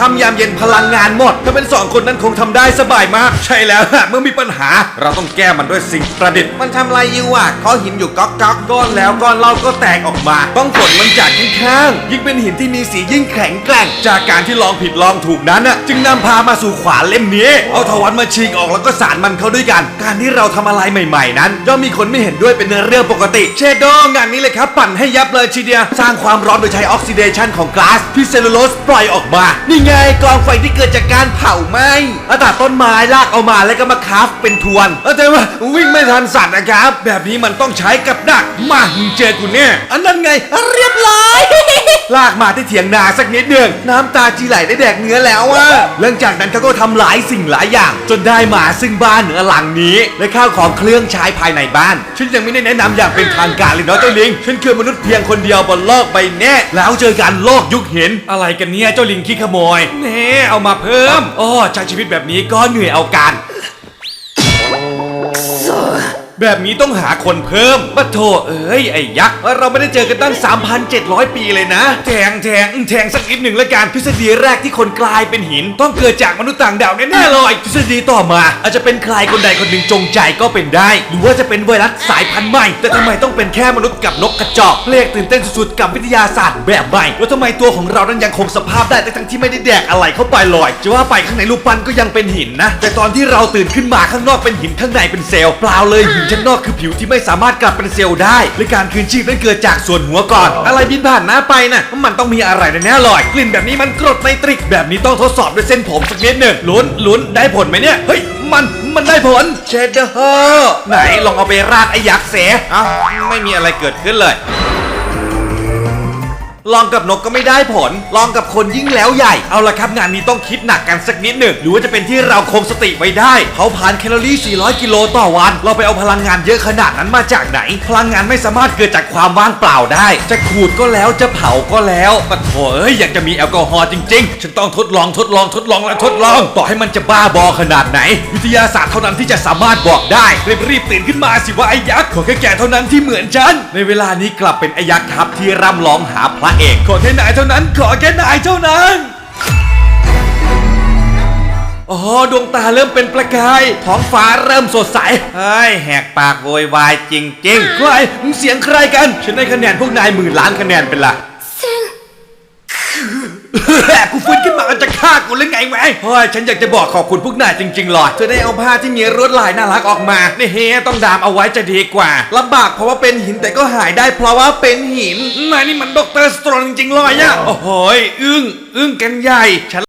ทำยามเย็นพลังงานหมด ถ้าเป็นสองคนนั้นคงทำได้สบายมาก ใช่แล้วฮะเมื่อมีปัญหา เราต้องแก้มันด้วยสิ่งประดิษฐ์ มันทำอะไรอยู่อะเขาหินอยู่ก๊อกก๊อกก้อนแล้วก้อนเราก็แตกออกมา ต้องฝนมันจากข้างๆยิ่งเป็นหินที่มีสียิ่งแข็งแกร่ง จากการที่ลองผิดลองถูกนั้นน่ะจึงนำพามาสู่ขวานเล่มนี้เอาทวันมาฉีกออกแล้วก็สานมันเข้าด้วยกัน การที่เราทำอะไรใหม่ๆ นั้นย่อมมีคนไม่เห็นด้วยเป็นเรื่องปกติเชโดงานนี้เลยครับปั่นให้ยับเลยทีเดียวสร้างความร้อนโดยใช้ออกซิเดชันของก๊าซที่เซลลูโลสปล่อยออกมานี่ไงไงกองไฟที่เกิดจากการเผาไหม้แล้วตัดต้นไม้ลากเอามาแล้วก็มาคราฟเป็นทวนเอาแต่ว่าวิ่งไม่ทันสัตว์นะครับ แบบนี้มันต้องใช้กับดักมามึงเจอกูเนี่ยอันนั้นไงเรียบร้อย ลากมาที่เถียงนาสักนิดหนึ่งน้ำตาจีไหลได้แดกเนื้อแล้วอะหลังจากนั้นเขาก็ทำหลายสิ่งหลายอย่าง จนได้มาซึ่งบ้านเหนือหลังนี้ และข้าวของเครื่องใช้ภายในบ้าน ฉันยังไม่ได้แนะนำอย่างเป็นทางการเลยเนาะเจ้าลิง ฉันคือมนุษย์เพียงคนเดียวบนโลกใบแน่แล้วเจอกันโลกยุคหินอะไรกันเนี่ยเจ้าลิงขี้ขโมยเน่เอามาเพิ่มอ้อใช้ชีวิตแบบนี้ก็เหนื่อยเอาการ แบบนี้ต้องหาคนเพิ่มปะโถเอ้ยไอ้ยักษ์เราไม่ได้เจอกันตั้ง 3,700 ปีเลยนะแทงแทงแทงสักนิดหนึ่งละกันทฤษฎีแรกที่คนกลายเป็นหิน ต้องเกิดจากมนุษย์ต่างดาวแน่ๆเลยทฤษฎีต่อมา อาจจะเป็นใครคนใดคนหนึ่งจงใจก็เป็นได้ หรือว่าจะเป็นไวรัสสายพันธุ์ใหม่ แต่ทำไมต้องเป็นแค่มนุษย์กับนกกระจอกเพลกตื่นเต้นสุดๆกับวิทยาศาสตร์แบบใหม่แล้วทำไมตัวของเรานั้นยังคงสภาพได้ทั้งๆที่ไม่ได้แดกอะไรเข้าไปลอยจะว่าไปข้างในรูปปั้นก็ยังเป็นหินนะ แต่ตอนที่เราตื่นขึ้นมาข้างนอกเป็นหินข้างในเป็นเซลล์เปล่าเลยหินชั้นนอกคือผิวที่ไม่สามารถกลับเป็นเซลล์ได้ และการคืนชีพนั้นเกิดจากส่วนหัวก่อน อะไรบินผ่านหน้าไปน่ะมันต้องมีอะไรแน่ๆเลยกลิ่นแบบนี้มันกรดไนตริก แบบนี้ต้องทดสอบด้วยเส้นผมสักนิดหนึ่งลุ้นลุ้นได้ผลไหมเนี่ยเฮ้ยมันมันได้ผลเชดเดอร์ไหนลองเอาไปราดไอ้ยักษ์เสเอ้าไม่มีอะไรเกิดขึ้นเลย ลองกับนกก็ไม่ได้ผล ลองกับคนยิ่งแล้วใหญ่ เอาละครับงานนี้ต้องคิดหนักกันสักนิดหนึ่ง หรือว่าจะเป็นที่เราคงสติไว้ได้เผาผลาญแคลอรี่ 400 กิโลต่อวัน เราไปเอาพลังงานเยอะขนาดนั้นมาจากไหน พลังงานไม่สามารถเกิดจากความว่างเปล่าได้ จะขูดก็แล้วจะเผาก็แล้วปะโถเอ้ยอยากจะมีแอลกอฮอล์จริงๆ ฉันต้องทดลองทดลองทดลองและทดลอง ต่อให้มันจะบ้าบอขนาดไหน วิทยาศาสตร์เท่านั้นที่จะสามารถบอกได้รีบๆตื่นขึ้นมาสิว่าไอ้ยักษ์ขอแค่แกเท่านั้นที่เหมือนฉันในเวลานี้กลับเป็นไอ้ยักษ์ครับที่ร่ำร้องหาพระเอก ขอแค่นายเท่านั้น ขอแค่นายเท่านั้น อ๋อ ดวงตาเริ่มเป็นประกาย ท้องฟ้าเริ่มสดใส เฮ้ย แหกปากโวยวายจริงๆใครมึงเสียงใครกัน ฉันได้คะแนนพวกนายหมื่นล้านคะแนนเป็นละ กูฟื้นขึ้นมาแล้วจะฆ่ากูหรือไงแหวะเฮ้ยฉันอยากจะบอกขอบคุณพวกนายจริงๆเลยเธอได้เอาผ้าที่มีรวดลายน่ารักออกมานี่เฮต้องดามเอาไว้จะดีกว่าลำบากเพราะว่าเป็นหินแต่ก็หายได้เพราะว่าเป็นหินนายนี่มันด็อกเตอร์สโตรนจริงๆเลยอะโอ้โหยอึ้งอึ้งกันใหญ่ฉัน